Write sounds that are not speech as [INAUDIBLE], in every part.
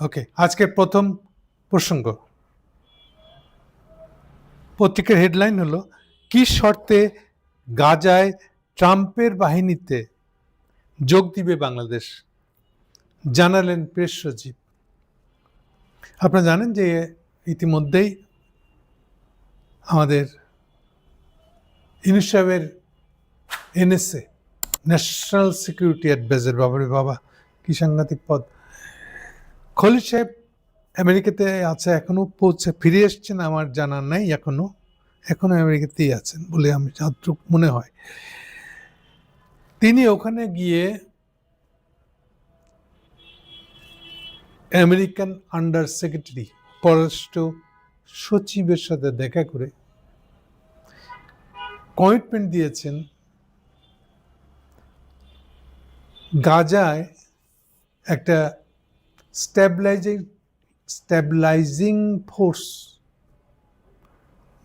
ওকে আজকের প্রথম প্রসঙ্গ। পত্রিকার হেডলাইন হলো, কি শর্তে গাজায় ট্রাম্পের বাহিনীতে যোগ দিবে বাংলাদেশ? জানালেন প্রেস সচিব। আপনারা জানেন যে ইতিমধ্যেই আমাদের ইউনুস সাহেবের এনএসএ ন্যাশনাল সিকিউরিটি অ্যাডভাইজার বাবারে বাবা, কি সাংঘাতিক পদ। খলিল সাহেব আমেরিকাতে আছে, এখনও পৌঁছে ফিরে এসছেন আমার জানা নাই এখনও। এখনও আমেরিকাতেই আছেন বলে আমি যতটুকু মনে হয়। তিনি ওখানে গিয়ে আমেরিকান আন্ডার সেক্রেটারি, পররাষ্ট্র সচিবের সাথে দেখা করে কমিটমেন্ট দিয়েছেন গাজায় একটা স্ট্যাবিলাইজিং স্ট্যাবিলাইজিং ফোর্স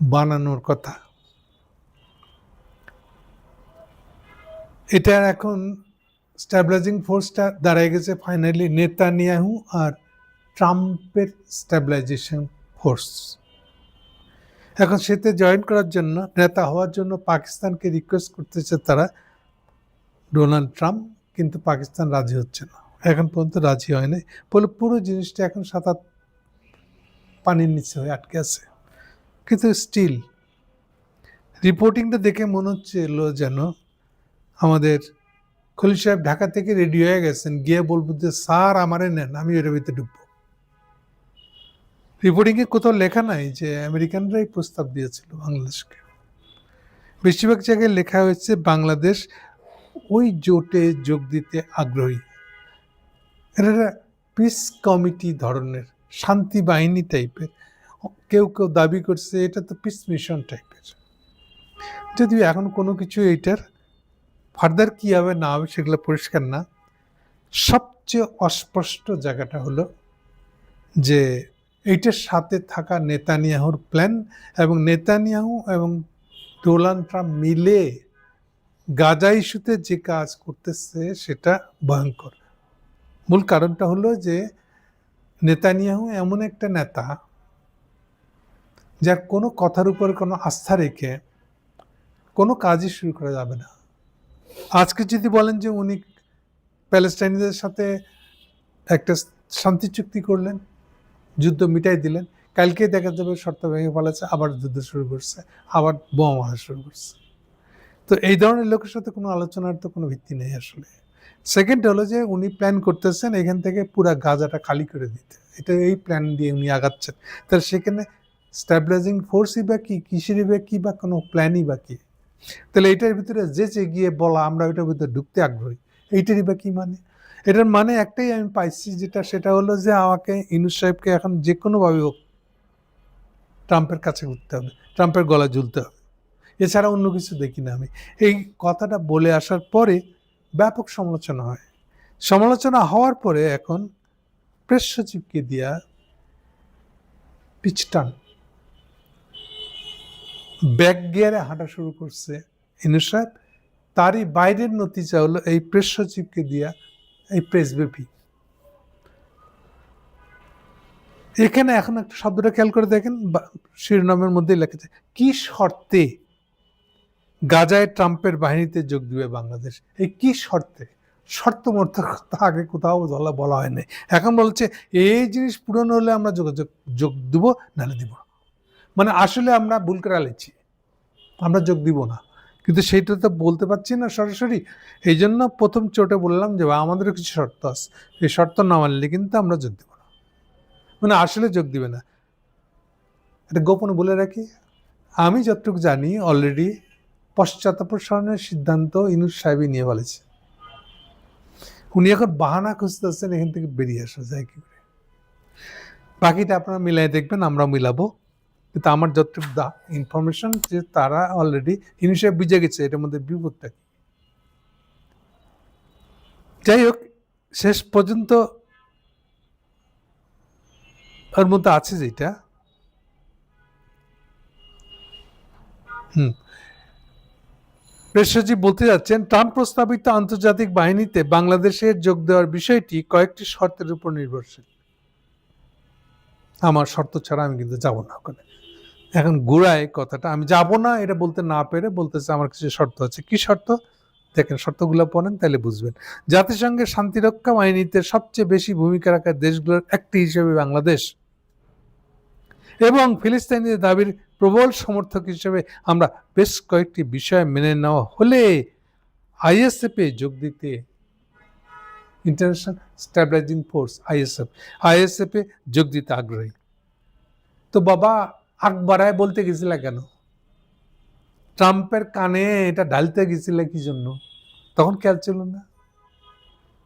বানানোর কথা। এটার এখন স্ট্যাবিলাইজিং ফোর্সটা দাঁড়ায় গেছে ফাইনালি নেতানিয়াহু আর ট্রাম্পের স্ট্যাবিলাইজেশন ফোর্স। এখন সেতে জয়েন করার জন্য, নেতা হওয়ার জন্য পাকিস্তানকে রিকোয়েস্ট করতেছে তারা ডোনাল্ড ট্রাম্প, কিন্তু পাকিস্তান রাজি হচ্ছে না। এখন পর্যন্ত রাজি হয় নাই বলে পুরো জিনিসটা এখন সাঁতার পানির নিচে হয়ে আটকে আছে। কিন্তু স্টিল রিপোর্টিংটা দেখে মনে হচ্ছিল যেন আমাদের খলিল সাহেব ঢাকা থেকে রেডি হয়ে গেছেন। গিয়ে বলব যে, স্যার, আমারে নেন, আমি এর ভিতরে ঢুকবো। রিপোর্টিংয়ে কোথাও লেখা নাই যে, আমেরিকানরাই প্রস্তাব দিয়েছিল বাংলাদেশকে। বেশিরভাগ জায়গায় লেখা হয়েছে, বাংলাদেশ ওই জোটে যোগ দিতে আগ্রহী। একটা পিস কমিটি ধরনের, শান্তি বাহিনী টাইপের কেউ কেউ দাবি করছে এটা তো পিস মিশন টাইপের যদিও এখন কোনো কিছু এইটার ফার্দার কী হবে না হবে সেগুলো পরিষ্কার না। সবচেয়ে অস্পষ্ট জায়গাটা হলো যে এইটার সাথে থাকা নেতানিয়াহুর প্ল্যান এবং নেতানিয়াহু এবং ডোনাল্ড ট্রাম্প মিলে গাজা ইস্যুতে যে কাজ করতেছে সেটা ভয়ঙ্কর। মূল কারণটা হলো যে নেতানিয়াহু এমন একটা নেতা যার কোনো কথার উপর কোনো আস্থা রেখে কোনো কাজই শুরু করা যাবে না। আজকে যদি বলেন যে উনি প্যালেস্টাইনিদের সাথে একটা শান্তি চুক্তি করলেন, যুদ্ধ মিটাই দিলেন কালকে দেখা যাবে শর্ত ভেঙে ফেলেছে, আবার যুদ্ধ শুরু করছে, আবার বোমা মারা শুরু করছে। তো এই ধরনের লোকের সাথে কোনো আলোচনার তো কোনো ভিত্তি নেই আসলে। সেকেন্ড হলো যে উনি প্ল্যান করতেছেন এখান থেকে পুরা গাজাটা খালি করে দিতে। এটা এই প্ল্যান দিয়ে উনি আগাচ্ছেন। তাহলে সেখানে স্ট্যাবিলাইজিং ফোর্সই বা কী, কিসেরই বা কি বা কোনো প্ল্যানই বা কী? তাহলে এটার ভিতরে যে যে গিয়ে বলা, আমরা ওইটার ভিতরে ঢুকতে আগ্রহী। এইটারই বা কী মানে? এটার মানে একটাই আমি পাইছি যেটা, সেটা হলো যে আমাকে ইনুস সাহেবকে এখন যে কোনোভাবে হোক ট্রাম্পের কাছে ঘুরতে হবে, ট্রাম্পের গলা ঝুলতে হবে। এছাড়া অন্য কিছু দেখি না আমি। এই কথাটা বলে আসার পরে ব্যাপক সমালোচনা হয়। সমালোচনা হওয়ার পরে এখন প্রেস সচিবকে দিয়া পিচটান ব্যাক গিয়ারে হাঁটা শুরু করছে ইনুস সাহেব। তারই বাইরের নতিজা হলো এই প্রেস সচিবকে দিয়া এই প্রেস বেপি এখানে এখন একটা শব্দটা খেয়াল করে দেখেন শিরোনামের মধ্যেই লেখা লেখেছে কি শর্তে গাজায় ট্রাম্পের বাহিনীতে যোগ দিবে বাংলাদেশ। এই কি শর্তে? শর্ত মর্ত কথা আগে কোথাও বলা বলা হয়নি এখন বলছে, এই জিনিস পূরণ হলে আমরা যোগাযোগ, যোগ দিব, নাহলে দিব মানে আসলে আমরা ভুল করে আলেছি। আমরা যোগ দিব না। কিন্তু সেইটা তো বলতে পারছি না সরাসরি। এই জন্য প্রথম চোটে বললাম যে আমাদেরও কিছু শর্ত আছে। এই শর্ত না মানলে কিন্তু আমরা যোগ দিব না। মানে আসলে যোগ দিবে না। এটা গোপনে বলে রাখি। আমি যতটুকু জানি অলরেডি পশ্চাৎপসরণের সিদ্ধান্ত ইনুস সাহেবই নিয়ে ফেলেছে। উনি এখন বাহানা খুঁজতেছেন এখান থেকে বেরিয়ে আসা যায় কি করে? বাকিটা আপনারা মিলাই দেখবেন আমরা মিলাবো। কিন্তু আমার যতটুকু দা ইনফরমেশন যে তারা অলরেডি ইনুস সাহেব বুঝে গেছে, এটার মধ্যে বিপদটা কি? যাই হোক, শেষ পর্যন্ত ওর মধ্যে আছে যেটা। হুম। প্রেস সচিব বলতে যাচ্ছেন, ট্রাম্প প্রস্তাবিত আন্তর্জাতিক বাহিনীতে বাংলাদেশের যোগ দেওয়ার বিষয়টি কয়েকটি শর্তের উপর নির্ভরশীল। আমার শর্ত ছাড়া আমি কিন্তু যাব না ওখানে। এখন গোড়ায় কথাটা, আমি যাব না, এটা বলতে না পেরে বলতেছে আমার কিছু শর্ত আছে। কি শর্ত? দেখেন, শর্তগুলো পড়েন তাহলে বুঝবেন। জাতিসংঘের শান্তিরক্ষা বাহিনীতে সবচেয়ে বেশি ভূমিকা রাখা দেশগুলোর একটি হিসেবে বাংলাদেশ। এবং ফিলিস্তিনিদের দাবির প্রবল সমর্থক হিসেবে আমরা বেশ কয়েকটি বিষয় মেনে নেওয়া হলে আইএসএফে যোগ দিতে ইন্টারন্যাশনাল স্ট্যাবিলাইজিং ফোর্স আইএসএফ। আইএসএফে যোগ দিতে আগ্রহী। তো বাবা, আগ বাড়ায় বলতে গেছিলে কেন? ট্রাম্পের কানে এটা ঢালতে গেছিলে কি জন্য? তখন খেয়াল ছিল না?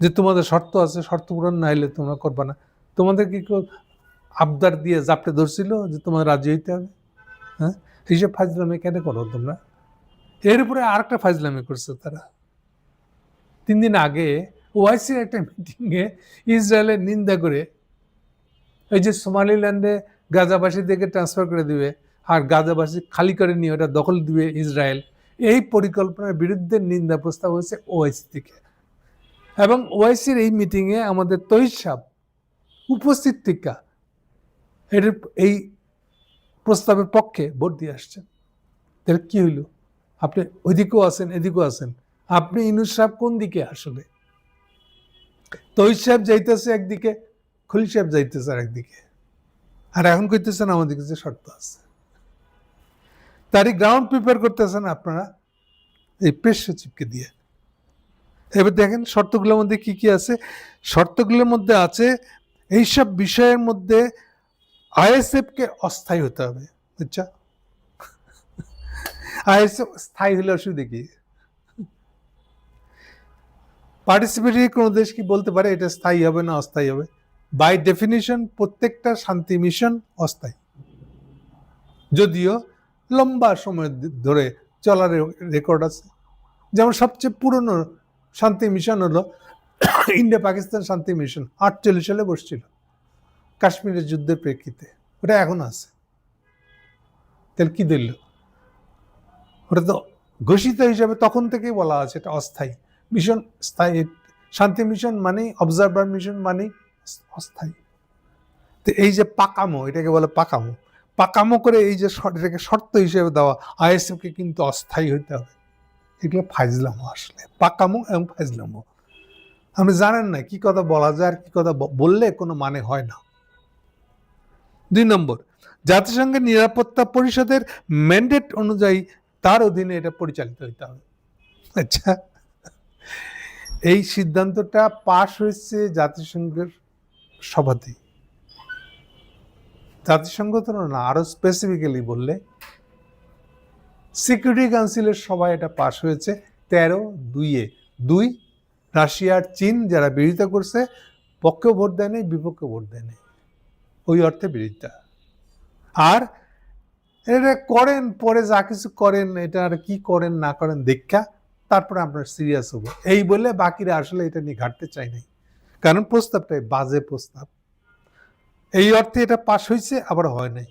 যে তোমাদের শর্ত আছে, শর্ত পূরণ না হলে তোমরা করবা না। তোমাদের কি আবদার দিয়ে জাপটে ধরছিল যে তোমার রাজি হইতে হবে? হ্যাঁ? হিসেব ফাজলামি কেন করো তোমরা? এর উপরে আর একটা ফাজলামি করছে তারা। তিন দিন আগে ওআইসির একটা মিটিংয়ে ইসরায়েলের নিন্দা করে এই যে সোমালিল্যান্ডে গাজাবাসীদেরকে ট্রান্সফার করে দিবে আর গাজাবাসী খালি করে নিয়ে ওটা দখল দিবে ইসরায়েল, এই পরিকল্পনার বিরুদ্ধে নিন্দা প্রস্তাব হয়েছে ওআইসি থেকে। এবং ওআইসির এই মিটিংয়ে আমাদের তৈসাব উপস্থিত টিকা এর এই প্রস্তাবের পক্ষে ভোট দিয়ে আসছেন। তাহলে কি হইল? আপনি ওইদিকেও আছেন, এদিকেও আছেন। আপনি ইনুস সাহেব কোন দিকে আসলে? তৈর সাহেব যাইতেছে একদিকে খলি সাহেব যাইতেছে আর একদিকে আর এখন কইতেছেন আমাদের কাছে শর্ত আছে। তারই গ্রাউন্ড প্রিপেয়ার করতেছেন আপনারা এই প্রেস সচিবকে দিয়ে। এবার দেখেন শর্তগুলোর মধ্যে কি কি আছে? শর্তগুলোর মধ্যে আছে, এইসব বিষয়ের মধ্যে আইএসএফকে অস্থায়ী হতে হবে আইএসএফ স্থায়ী হলে অসুবিধা কি? পার্টিসিপেটরি কোনো দেশ কি বলতে পারে এটা স্থায়ী হবে না অস্থায়ী হবে? বাই ডেফিনিশন প্রত্যেকটা শান্তি মিশন অস্থায়ী। যদিও লম্বা সময় ধরে চলার রেকর্ড আছে। যেমন সবচেয়ে পুরনো শান্তি মিশন হলো [COUGHS] ইন্ডিয়া পাকিস্তান শান্তি মিশন আটচল্লিশ সালে বসছিল। কাশ্মীরের যুদ্ধের প্রেক্ষিতে। ওটা এখন আছে। তাহলে কি দিল ওটা তো ঘোষিত হিসাবে তখন থেকেই বলা আছে, এটা অস্থায়ী। মিশন স্থায়ী, শান্তি মিশন মানে অবজারভার মিশন মানে অস্থায়ী। তো এই যে পাকামো, এটাকে বলে পাকামো। পাকামো করে এই যে এটাকে শর্ত হিসেবে দেওয়া, আইএসএফকে কিন্তু অস্থায়ী হইতে হবে। এগুলো ফাইজলামো আসলে। পাকামো এবং ফাইজলামো। আপনি জানেন না, কি কথা বলা যায় আর কি কথা বললে কোনো মানে হয় না। দুই নম্বর, জাতিসংঘের নিরাপত্তা পরিষদের ম্যান্ডেট অনুযায়ী তার অধীনে এটা পরিচালিত হইতে হবে। আচ্ছা এই সিদ্ধান্তটা পাশ হয়েছে জাতিসংঘের সভাতেই। জাতিসংঘ তো না, আরও স্পেসিফিক্যালি বললে সিকিউরিটি কাউন্সিলের সভায় এটা পাশ হয়েছে তেরো দুইয়ে। দুই রাশিয়ার চীন যারা বিরোধিতা করছে, পক্ষে ভোট দেয় নাই, বিপক্ষে ভোট দেয় নাই। ওই অর্থে বিরোধিতা। আর এটা করেন, পরে যা কিছু করেন, এটা আর কি করেন, না করেন, দেখা, তারপরে আমরা সিরিয়াস হব। এই বলে বাকিরা আসলে এটা নিয়ে ঘাটতে চাই নাই। কারণ প্রস্তাবটাই বাজে প্রস্তাব। এই অর্থে এটা পাশ হয়েছে, আবার হয় নাই।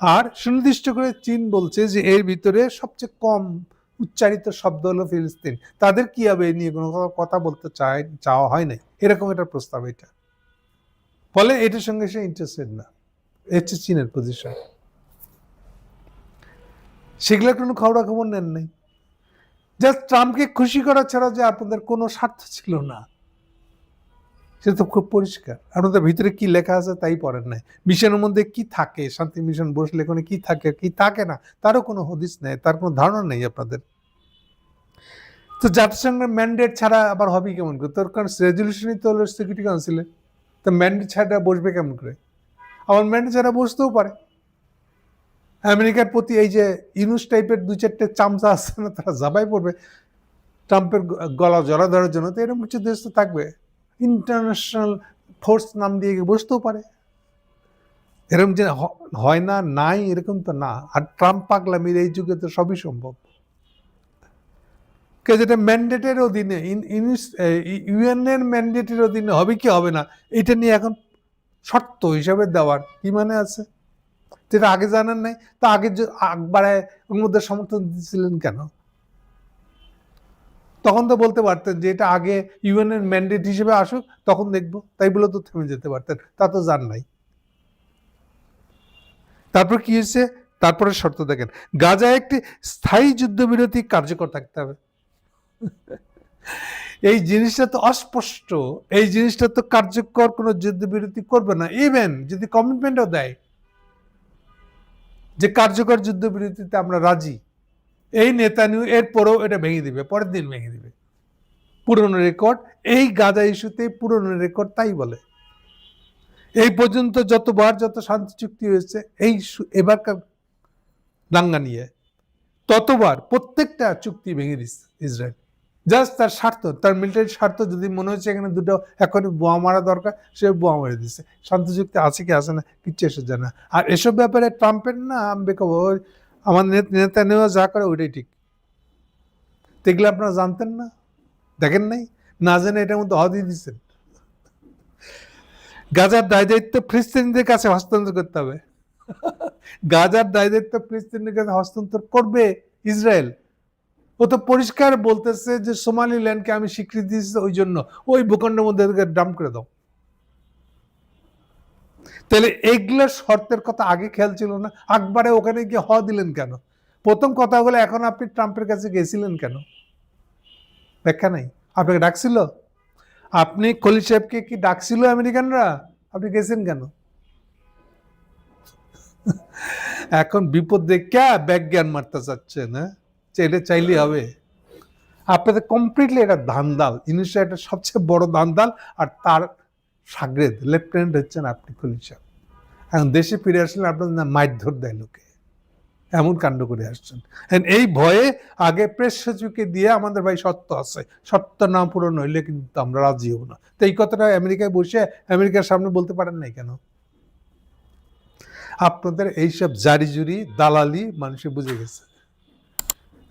আর সুনির্দিষ্ট করে চীন বলছে যে, এর ভিতরে সবচেয়ে কম উচ্চারিত শব্দ হলো ফিলিস্তিন। তাদের কি হবে নিয়ে কোনো কথা বলতে চায়, চাওয়া হয় নাই। এরকম একটা প্রস্তাব এটা। ফলে এটার সঙ্গে সে ইন্টারেস্টেড না। এটা চীনের পজিশন সেগুলোর কোনো খবরাখবর নেন নাই। জাস্ট ট্রাম্পকে খুশি করা ছাড়া যে আপনাদের কোনো স্বার্থ ছিল না। সেটা তো খুব পরিষ্কার। আপনাদের ভিতরে কি লেখা আছে তাই পড়েন নাই। মিশনের মধ্যে কি থাকে? শান্তি মিশন বসলে ওখানে কি থাকে কি থাকে না? তারও কোনো হদিস নেই, তার কোনো ধারণা নেই আপনাদের। তো জাতিসংঘের ম্যান্ডেট ছাড়া আবার হবে কেমন করে? তোর কারণ রেজলিউশনই তো হলো সিকিউরিটি কাউন্সিলে তো ম্যান্ডেট ছাড়া বসবে কেমন করে? আবার ম্যান্ডেট ছাড়া বসতেও পারে। আমেরিকার প্রতি এই যে ইউনুস টাইপের দু চারটে চামচা আসছে না, তারা জাবাই পড়বে। ট্রাম্পের গলা জড়া ধরার জন্য তো এরকম কিছু দেশ তো থাকবে। ইন্টারন্যাশনাল ফোর্স নাম দিয়ে বসতেও পারে? এরকম যে হয় না, নাই, এরকম তো না। আর ট্রাম্প পাগলামির এই যুগে তো সবই সম্ভব। কে যেটা ম্যান্ডেটের অধীনে ইউএনের ম্যান্ডেটের অধীনে হবে কি হবে না, এটা নিয়ে এখন শর্ত হিসাবে দেওয়ার কি মানে আছে? যেটা আগে জানার নাই, তা আগে আকবরায় মধ্যে সমর্থন দিয়েছিলেন কেন? তখন তো বলতে পারতেন যে এটা আগে ইউএনের ম্যান্ডেট হিসেবে আসুক, তখন দেখব, তাই বলে তো থেমে যেতে পারতেন, তা তো জান নাই। তারপর কি হয়েছে? তারপরে শর্ত দেখেন, গাজায় একটি স্থায়ী যুদ্ধবিরতি কার্যকর থাকতে হবে। [LAUGHS] এই জিনিসটা তো অস্পষ্ট। এই জিনিসটা তো কার্যকর, কোনো যুদ্ধবিরতি করবে না। ইভেন যদি কমিটমেন্টও দেয় যে কার্যকর যুদ্ধবিরতিতে আমরা রাজি, এই নেতা নিউ এরপরেও এটা ভেঙে দিবে, পরের দিন ভেঙে দিবে। পুরনো রেকর্ড এই গাজা ইস্যুতে পুরনো রেকর্ড তাই বলে। এই পর্যন্ত যতবার যত শান্তি চুক্তি হয়েছে, এই এবারকার দাঙ্গা নিয়ে ততবার প্রত্যেকটা চুক্তি ভেঙে দিচ্ছে ইসরায়েল। জাস্ট তার স্বার্থ, তার মিলিটারি স্বার্থ যদি মনে হচ্ছে এখানে দুটো এখনই বোয়া মারা দরকার, সে বোয়া মেরে দিচ্ছে শান্তি চুক্তি আছে কি আছে না, কিচ্ছু এসে যায় না। আর এসব ব্যাপারে ট্রাম্পের না, আমি আমার নেত- নেওয়া যা করে ওইটাই ঠিক। দেখলে আপনারা জানতেন না? দেখেন নাই? না জেনে এটার মধ্যে হদি দিচ্ছেন গাজার দায় দায়িত্ব ফিলিস্তিনিদের কাছে হস্তান্তর করতে হবে। গাজার দায় দায়িত্ব ফিলিস্তিনের কাছে হস্তান্তর করবে ইসরায়েল। ও তো পরিষ্কার বলতেছে যে সোমালি ল্যান্ডকে আমি স্বীকৃতি দিচ্ছি ওই জন্য ওই ভূখণ্ডের মধ্যে ডাম্প করে দাও। তাহলে এইগুলোর শর্তের কথা আগে খেয়াল ছিল না। আকবারে ওখানে গিয়ে হ দিলেন কেন? প্রথম কথা হলো, এখন আপনি ট্রাম্পের কাছে গেছিলেন কেন? ব্যাখ্যা নাই। আপনাকে ডাকছিল? আপনি খলি সাহেবকে কি ডাকছিল আমেরিকানরা? আপনি গেছেন কেন? এখন বিপদ দেখে ব্যাগ জ্ঞান মারতে চাচ্ছেন হ্যাঁ? এটা চাইলে হবে। আপনাদের কমপ্লিটলি এটা ধান্দাল জিনিসটা এটা সবচেয়ে বড় ধান্দাল আর তার সাগরেদ লেফটেন্যান্ট হচ্ছেন আপনি খলি সাহেব। এখন দেশে ফিরে আসলে আপনাদের না মারধর দেয় লোকে। এমন কাণ্ড করে আসছেন। এই ভয়ে আগে প্রেস সচিবকে দিয়ে আমাদের ভাই সত্য আছে। সত্য না পূরণ হইলে কিন্তু আমরা রাজি হব না। তো এই কথাটা আমেরিকায় বসে আমেরিকার সামনে বলতে পারেন নাই কেন? আপনাদের এইসব জারি জুরি দালালি মানুষে বুঝে গেছে।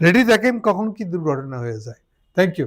রেডি থাকেন কখন কি দুর্ঘটনা হয়ে যায়। Thank you